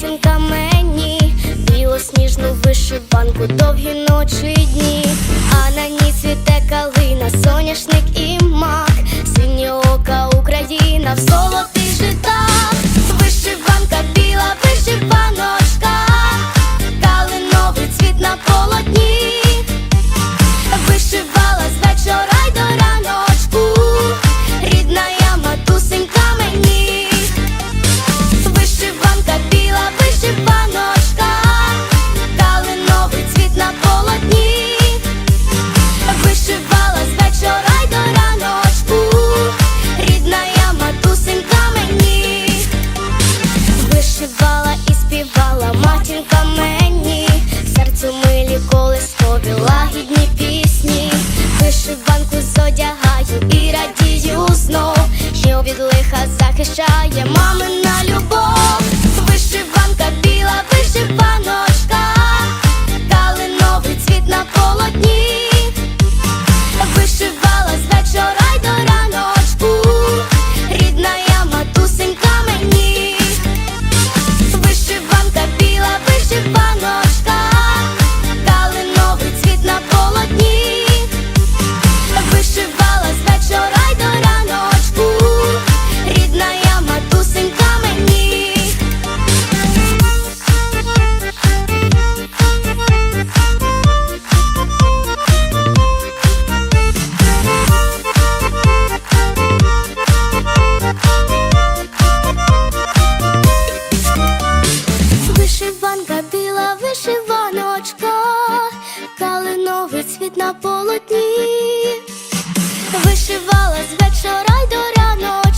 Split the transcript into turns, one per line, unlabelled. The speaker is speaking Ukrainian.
жовтім камені, білосніжну вишиванку, довгі ночі і дні, а на ній цвіте калина, соняшник і мак, синє ока Україна. Вишивала і співала. Матінка мені, серцю милі колискові лагідні пісні, вишиванку зодягаю і радію знов, що від лиха захищає мамин розквіт на полотні, вишивала з вечора й до рано.